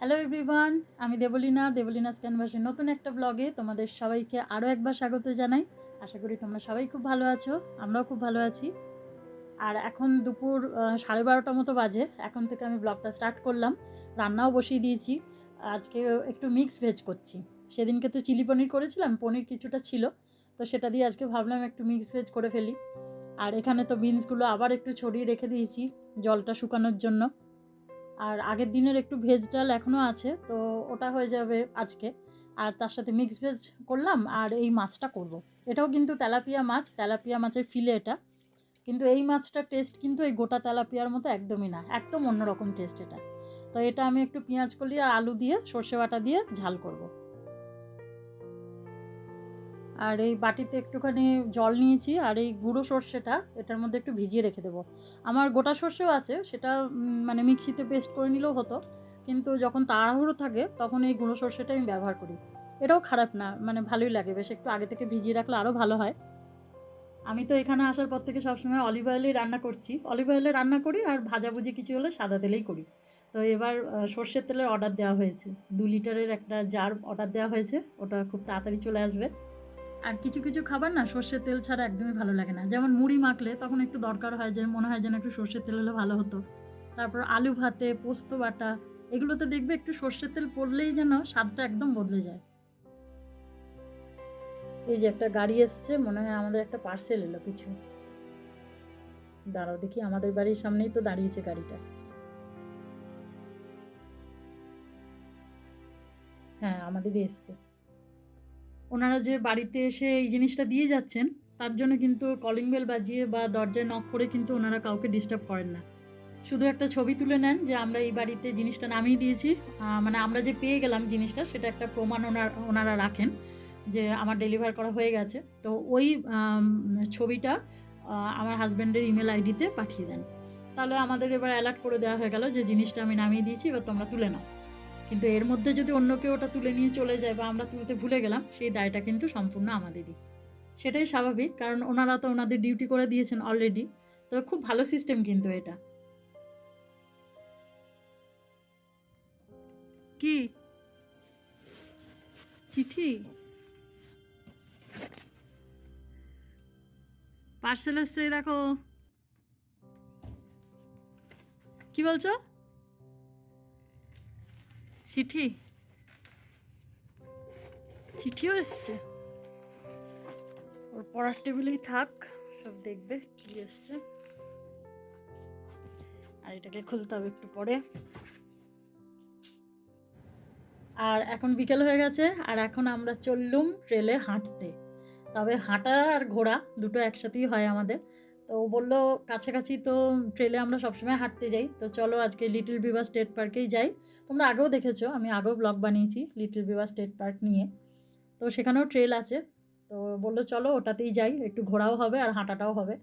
Hello everyone আমি দেবলীনা। দেবলীনাস ক্যানভাসের নতুন একটা ব্লগে তোমাদের সবাইকে আরও একবার স্বাগত জানাই। আশা করি তোমরা সবাই খুব ভালো আছো, আমরাও খুব ভালো আছি। আর এখন দুপুর সাড়ে বারোটা মতো বাজে, এখন থেকে আমি ব্লগটা স্টার্ট করলাম। রান্নাও বসিয়ে দিয়েছি, আজকে একটু মিক্স ভেজ করছি। সেদিনকে তো চিলি পনির করেছিলাম, পনির কিছুটা ছিল, তো সেটা দিয়ে আজকে ভাবলাম একটু মিক্স ভেজ করে ফেলি। আর এখানে তো বিনসগুলো আবার একটু ছড়িয়ে রেখে দিয়েছি, জলটা শুকানোর জন্য। আর আগের দিনের একটু ভেজ ডাল এখনও আছে, তো ওটা হয়ে যাবে আজকে আর তার সাথে মিক্স ভেজ করলাম, আর এই মাছটা করব। এটাও কিন্তু তেলাপিয়া মাছ, তেলাপিয়া মাছের ফিলে এটা কিন্তু এই মাছটার টেস্ট কিন্তু এই গোটা তেলাপিয়ার মতো একদমই না, একদম অন্যরকম টেস্ট এটা তো এটা আমি একটু পেঁয়াজ কলি আর আলু দিয়ে সর্ষে বাটা দিয়ে ঝাল করব। আর এই বাটিতে একটুখানি জল নিয়েছি আর এই গুঁড়ো সর্ষেটা এটার মধ্যে একটু ভিজিয়ে রেখে দেবো। আমার গোটা সর্ষেও আছে, সেটা মানে মিক্সিতে পেস্ট করে নিলেও হতো। কিন্তু যখন তাড়াহুড়ো থাকে, তখন এই গুঁড়ো সর্ষেটা আমি ব্যবহার করি। এটাও খারাপ না মানে ভালোই লাগে, বেশ একটু আগে থেকে ভিজিয়ে রাখলে আরও ভালো হয়। আমি তো এখানে আসার পর থেকে সবসময় অলিভ অয়েলেই রান্না করছি। অলিভ অয়েলে রান্না করি আর ভাজাভুজি কিছু হলে সাদা তেলেই করি। তো এবার সর্ষের তেলের অর্ডার দেওয়া হয়েছে। দু লিটারের একটা জার অর্ডার দেওয়া হয়েছে, ওটা খুব তাড়াতাড়ি চলে আসবে। আর কিছু কিছু খাবার না সর্ষের তেল ছাড়া একদমই ভালো লাগে না। যেমন মুড়ি মাখলে তখন একটু দরকার হয় যে, মনে হয় যেন একটু সর্ষের তেল হলে ভালো হতো। তারপর আলু ভাতে, পোস্ত বাটা, এগুলোতে দেখবে একটু সর্ষের তেল পড়লেই যেন স্বাদটা একদম বদলে যায়। এই যে একটা গাড়ি এসছে, মনে হয় আমাদের একটা পার্সেল এলো কিছু। দাঁড়াও দেখি, আমাদের বাড়ির সামনেই তো দাঁড়িয়েছে গাড়িটা। হ্যাঁ আমাদেরই এসছে। ওনারা যে বাড়িতে এসে এই জিনিসটা দিয়ে যাচ্ছেন, তার জন্য কিন্তু কলিং বেল বাজিয়ে বা দরজায় নক করে কিন্তু ওনারা কাউকে ডিস্টার্ব করেন না। শুধু একটা ছবি তুলে নেন যে, আমরা এই বাড়িতে জিনিসটা নামিয়ে দিয়েছি। মানে আমরা যে পেয়ে গেলাম জিনিসটা, সেটা একটা প্রমাণ ওনার, ওনারা রাখেন যে, আমার ডেলিভার করা হয়ে গেছে। তো ওই ছবিটা আমার হাজব্যান্ডের ইমেল আইডিতে পাঠিয়ে দেন। তাহলে আমাদের এবার অ্যালার্ট করে দেওয়া হয়ে গেল যে, জিনিসটা আমি নামিয়ে দিয়েছি, এবার তোমরা তুলে নাও। কিন্তু এর মধ্যে যদি অন্য কেউ ওটা তুলে নিয়ে চলে যায় বা আমরা তুলতে ভুলে গেলাম, সেই দায়টা কিন্তু সম্পূর্ণ আমাদেরই। সেটাই স্বাভাবিক, কারণ ওনারা তো ওনাদের ডিউটি করে দিয়েছেন অলরেডি তো খুব ভালো সিস্টেম কিন্তু এটা। কি? চিঠি? পার্সেল এসছে দেখো। কি বলছো? চিঠি? চিঠিও এসছে। ওর পড়ার টেবিলেই থাক, সব দেখবে কি এসছে। আর এটাকে খুলতে হবে একটু পরে। আর এখন বিকেল হয়ে গেছে, আর এখন আমরা চললুম ট্রেলে হাঁটতে। তবে হাঁটা আর ঘোড়া দুটো একসাথেই হয় আমাদের। তো ও বলল, কাছাকাছি তো ট্রেলে আমরা সবসময় হাঁটতে যাই। তো চলো আজকে লিটল বিবা স্টেট পার্কেই যাই। তোমরা আগেও দেখেছ, আমি আগেও ব্লগ বানিয়েছি লিটল বিবা স্টেট পার্ক নিয়ে। তো সেখানেও ট্রেল আছে। তো বলল, চলো ওটাতেই যাই, একটু ঘোরাও হবে আর হাঁটাটাও হবে।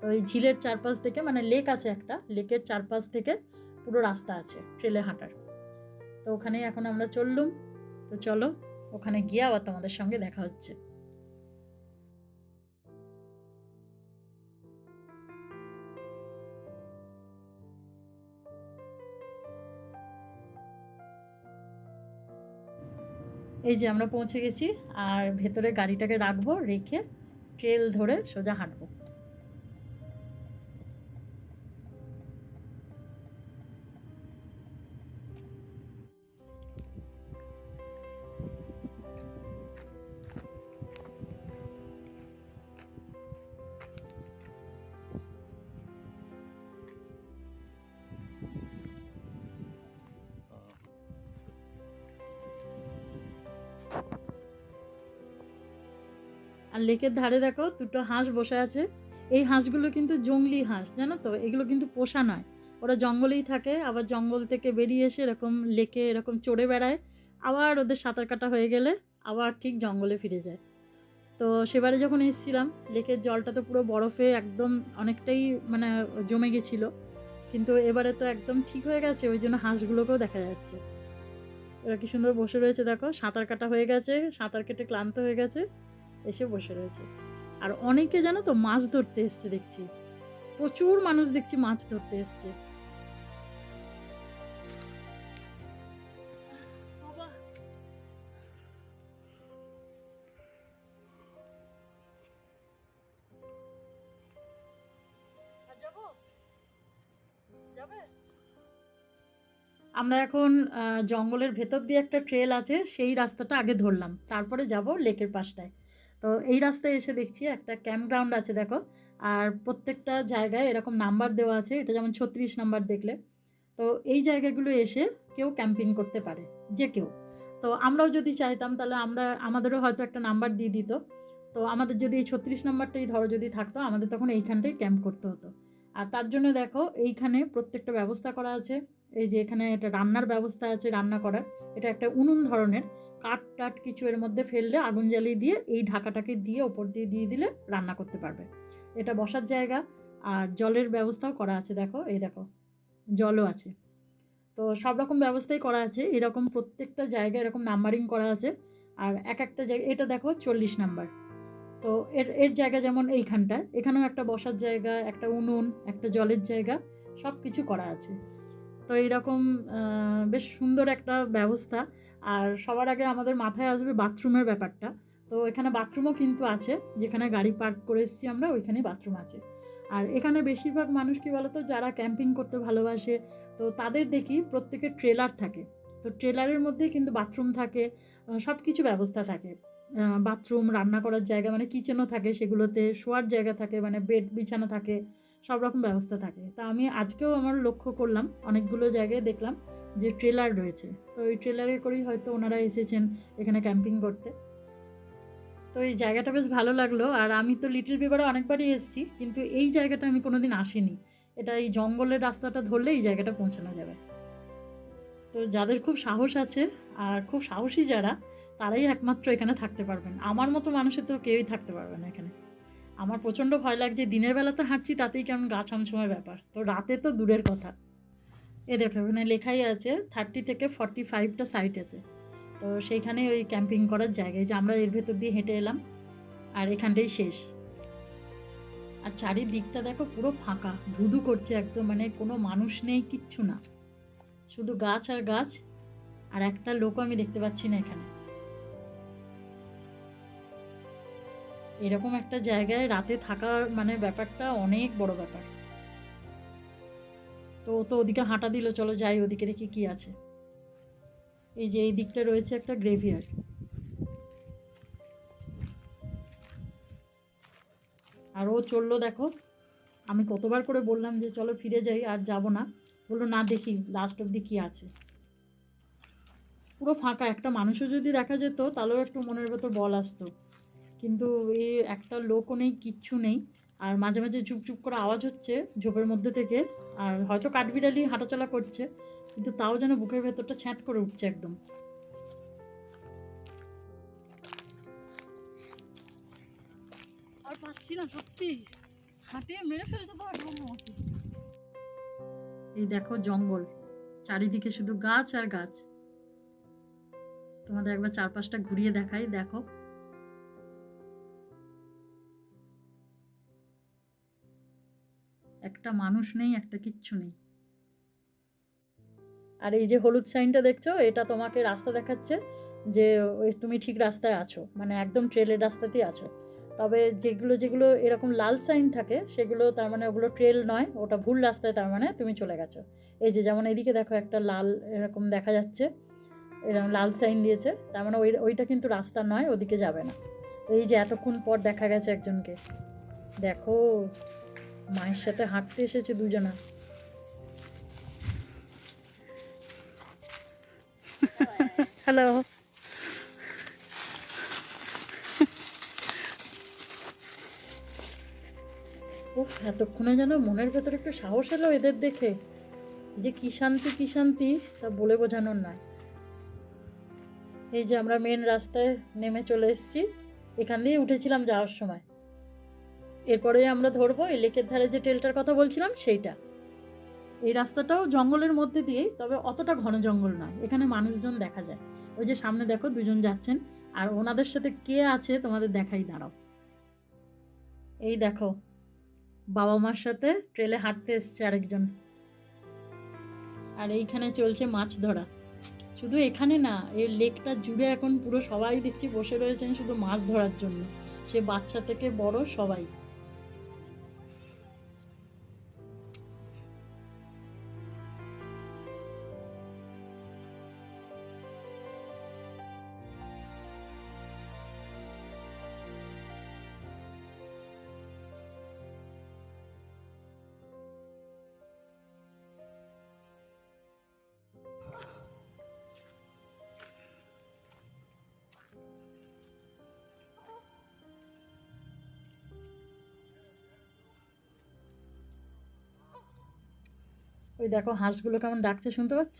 তো এই ঝিলের চারপাশ থেকে মানে লেক আছে একটা লেকের চারপাশ থেকে পুরো রাস্তা আছে ট্রেলে হাঁটার। তো ওখানেই এখন আমরা চললুম। তো চলো, ওখানে গিয়ে আবার তোমাদের সঙ্গে দেখা হচ্ছে। এই যে আমরা পৌঁছে গেছি আর ভেতরে গাড়িটাকে রাখব রেখে ট্রেল ধরে সোজা হাঁটবো। আর লেকের ধারে দেখো দুটো হাঁস বসে আছে। এই হাঁসগুলো কিন্তু জঙ্গলি হাঁস, জানো তো? এগুলো কিন্তু পোষা নয়। ওরা জঙ্গলেই থাকে, আবার জঙ্গল থেকে বেরিয়ে এসে এরকম লেকে এরকম চড়ে বেড়ায়। আবার ওদের সাঁতার কাটা হয়ে গেলে আবার ঠিক জঙ্গলে ফিরে যায়। তো সেবারে যখন এসেছিলাম, লেকের জলটা তো পুরো বরফে একদম অনেকটাই মানে জমে গেছিল। কিন্তু এবারে তো একদম ঠিক হয়ে গেছে, ওই জন্য হাঁসগুলোকেও দেখা যাচ্ছে। ওরা কি সুন্দর বসে রয়েছে, দেখো। সাঁতার কাটা হয়ে গেছে, সাঁতার কেটে ক্লান্ত হয়ে গেছে। এসে বসে রয়েছে। আর অনেকে জানো তো মাছ ধরতে এসছে দেখছি। প্রচুর মানুষ দেখছি মাছ ধরতে এসছে। আমরা এখন জঙ্গলের ভেতর দিয়ে একটা ট্রেল আছে, সেই রাস্তাটা আগে ধরলাম। তারপরে যাব লেকের পাশটায়। তো এই রাস্তায় এসে দেখছি একটা ক্যাম্প গ্রাউন্ড আছে দেখো। আর প্রত্যেকটা জায়গায় এরকম নাম্বার দেওয়া আছে, এটা যেমন ছত্রিশ নাম্বার দেখলে। তো এই জায়গাগুলো এসে কেউ ক্যাম্পিং করতে পারে, যে কেউ। তো আমরাও যদি চাইতাম তাহলে আমরা, আমাদেরও হয়তো একটা নাম্বার দিয়ে দিত। তো আমাদের যদি এই ছত্রিশ নাম্বারটাই ধরো যদি থাকতো, আমাদের তখন এইখানটাই ক্যাম্প করতে হতো। আর তার জন্য দেখো, এইখানে প্রত্যেকটা ব্যবস্থা করা আছে। এই যে এখানে একটা রান্নার ব্যবস্থা আছে রান্না করার। এটা একটা উনুন ধরনের। কাঠ টাট কিছু এর মধ্যে ফেললে আগুন জ্বালিয়ে দিয়ে এই ঢাকাটাকে দিয়ে ওপর দিয়ে দিয়ে দিলে রান্না করতে পারবে। এটা বসার জায়গা আর জলের ব্যবস্থাও করা আছে দেখো, এই দেখো, জলও আছে। তো সব রকম ব্যবস্থাই করা আছে, এরকম প্রত্যেকটা জায়গায় এরকম নাম্বারিং করা আছে। আর এক একটা জায়গা, এটা দেখো চল্লিশ নাম্বার তো এর এর জায়গা যেমন এইখানটায় এখানেও একটা বসার জায়গা, একটা উনুন, একটা জলের জায়গা সব কিছু করা আছে। তো এইরকম বেশ সুন্দর একটা ব্যবস্থা। আর সবার আগে আমাদের মাথায় আসবে বাথরুমের ব্যাপারটা। তো এখানে বাথরুমও কিন্তু আছে, যেখানে গাড়ি পার্ক করে এসেছি আমরা, ওইখানেই বাথরুম আছে। আর এখানে বেশিরভাগ মানুষ কি বলতো, যারা ক্যাম্পিং করতে ভালোবাসে, তো তাদের দেখি প্রত্যেকের ট্রেলার থাকে। তো ট্রেলারের মধ্যেই কিন্তু বাথরুম থাকে সব কিছু ব্যবস্থা থাকে। বাথরুম, রান্না করার জায়গা মানে কিচেনও থাকে সেগুলোতে, শোয়ার জায়গা থাকে মানে বেড, বিছানা থাকে সব রকম ব্যবস্থা থাকে। তা আমি আজকেও আমার লক্ষ্য করলাম, অনেকগুলো জায়গায় দেখলাম। যে ট্রেলার রয়েছে। তো ওই ট্রেলারে করেই হয়তো ওনারা এসেছেন এখানে ক্যাম্পিং করতে। তো এই জায়গাটা বেশ ভালো লাগল। আর আমি তো লিটল বিবারে অনেকবারই এসেছি, কিন্তু এই জায়গাটা আমি কোনোদিন আসিনি। এটা এই জঙ্গলের রাস্তাটা ধরলে এই জায়গাটা পৌঁছানো যাবে। তো যাদের খুব সাহস আছে, আর খুব সাহসী যারা, তারাই একমাত্র এখানে থাকতে পারবেন। আমার মতো মানুষের তো কেউই থাকতে পারবে না এখানে। আমার প্রচণ্ড ভয় লাগছে। দিনের বেলা তো হাঁটছি, তাতেই কেমন গা ছমছমের ব্যাপার। তো রাতে তো দূরের কথা। এ দেখো, এখানে লেখাই আছে থার্টি থেকে ফর্টি ফাইভটা সাইট আছে। তো সেইখানে ওই ক্যাম্পিং করার জায়গায় যে আমরা এর ভেতর দিয়ে হেঁটে এলাম, আর এখানটাই শেষ। আর চারিদিকটা দেখো পুরো ফাঁকা, ধুধু করছে একদম মানে কোনো মানুষ নেই, কিচ্ছু না। শুধু গাছ আর গাছ, আর একটা লোকও আমি দেখতে পাচ্ছি না এখানে। এরকম একটা জায়গায় রাতে থাকার মানে ব্যাপারটা অনেক বড় ব্যাপার। তো ও তো ওদিকে হাঁটা দিল, চলো যাই ওদিকে দেখি কি আছে। এই যে এই দিকটা রয়েছে একটা গ্রেভিয়ার্ড আর ও চলল দেখো, আমি কতবার করে বললাম যে চলো ফিরে যাই, আর যাব না। বলল, না, দেখি লাস্ট অবধি কী আছে? পুরো ফাঁকা, একটা মানুষও যদি দেখা যেত, তাহলেও একটু মনের ভেতর বল আসতো। কিন্তু এই একটা লোকও নেই, কিচ্ছু নেই। আর মাঝে মাঝে চুপ চুপ করে আওয়াজ হচ্ছে ঝোপের মধ্যে থেকে আর হয়তো কাঠবিড়ালি হাঁটাচলা করছে কিন্তু তাও যেন বুকের ভেতরটা ছ্যাঁত করে উঠছে একদম। আর পাচ্ছি না সত্যি। হাঁটিয়ে মেরে ফেলতে এই দেখো জঙ্গল চারিদিকে শুধু গাছ আর গাছ। তোমাদের একবার চারপাশটা ঘুরিয়ে দেখাই দেখো। একটা মানুষ নেই, একটা কিচ্ছু নেই। আর এই যে হলুদ সাইনটা দেখছ, এটা তোমাকে রাস্তা দেখাচ্ছে যে তুমি ঠিক রাস্তায় আছো মানে একদম ট্রেলের রাস্তাতেই আছো। তবে যেগুলো যেগুলো এরকম লাল সাইন থাকে, সেগুলো তার মানে ওগুলো ট্রেল নয়, ওটা ভুল রাস্তায় তার মানে তুমি চলে গেছো। এই যে যেমন এদিকে দেখো একটা লাল এরকম দেখা যাচ্ছে, এরকম লাল সাইন দিয়েছে, তার মানে ওই, ওইটা কিন্তু রাস্তা নয়, ওদিকে যাবে না। তো এই যে এতক্ষণ পর দেখা গেছে একজনকে। দেখো। মায়ের সাথে হাঁটতে এসেছে দুজনা। হ্যালো ও এতক্ষণে যেন মনের ভেতরে একটু সাহস এলো এদের দেখে। যে কি শান্তি কি শান্তি তা বলে বোঝানোর নয়। এই যে আমরা মেন রাস্তায় নেমে চলে এসেছি এখান দিয়ে উঠেছিলাম যাওয়ার সময়। এরপরে আমরা ধরবো এই লেকের ধারে যে টেলটার কথা বলছিলাম, সেইটা। এই রাস্তাটাও জঙ্গলের মধ্যে দিয়েই, তবে অতটা ঘন জঙ্গল নয়। এখানে মানুষজন দেখা যায়। ওই যে সামনে দেখো, দুজন যাচ্ছেন। আর ওনাদের সাথে কে আছে তোমাদের দেখাই, দাঁড়াও। এই দেখো, বাবা মার সাথে ট্রেলে হাঁটতে এসছে আরেকজন। আর এইখানে চলছে মাছ ধরা। শুধু এখানে না, এই লেকটা জুড়ে এখন পুরো সবাই দেখছি বসে রয়েছেন শুধু মাছ ধরার জন্য। সে বাচ্চা থেকে বড় সবাই। ওই দেখো হাঁসগুলো কেমন ডাকছে, শুনতে পাচ্ছ?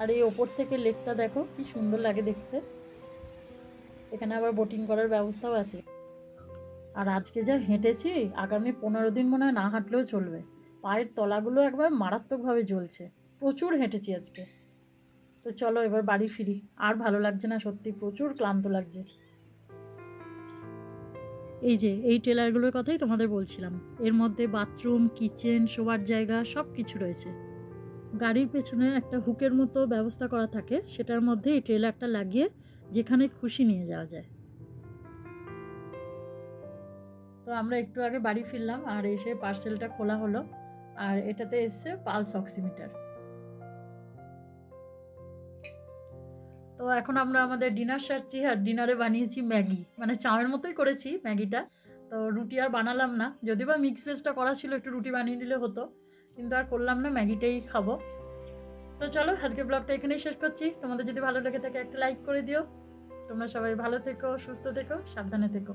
আর এই ওপর থেকে লেকটা দেখো, কি সুন্দর লাগে দেখতে। এখানে আবার বোটিং করার ব্যবস্থাও আছে। আর আজকে যা হেঁটেছি, আগামী পনেরো দিন মনে হয় না হাঁটলেও চলবে। পায়ের তলাগুলো একবার মারাত্মকভাবে জ্বলছে। প্রচুর হেঁটেছি আজকে। তো চলো এবার বাড়ি ফিরি। আর ভালো লাগছে না সত্যি, প্রচুর ক্লান্ত লাগছে। এই যে, এই টেলারগুলোর কথাই তোমাদের বলছিলাম। এর মধ্যে বাথরুম কিচেন শোবার জায়গা সব কিছু রয়েছে। গাড়ির পেছনে একটা হুকের মতো ব্যবস্থা করা থাকে। সেটার মধ্যে এই ট্রেলারটা লাগিয়ে যেখানে খুশি নিয়ে যাওয়া যায়। তো আমরা একটু আগে বাড়ি ফিরলাম আর এসে পার্সেলটা খোলা হলো আর এটাতে এসছে পালস অক্সিমিটার। তো এখন আমরা আমাদের ডিনার সারছি আর ডিনারে বানিয়েছি ম্যাগি। মানে চাউয়ের মতোই করেছি ম্যাগিটা। তো রুটি আর বানালাম না। যদি বা মিক্স ভেজটা করা ছিল, একটু রুটি বানিয়ে নিলে হতো। কিন্তু আর করলাম না, ম্যাগিটাই খাব। তো চলো আজকে ব্লগটা এখানেই শেষ করছি। তোমাদের যদি ভালো লেগে থাকে, একটা লাইক করে দিও। তোমরা সবাই ভালো থেকো, সুস্থ থেকো, সাবধানে থেকো।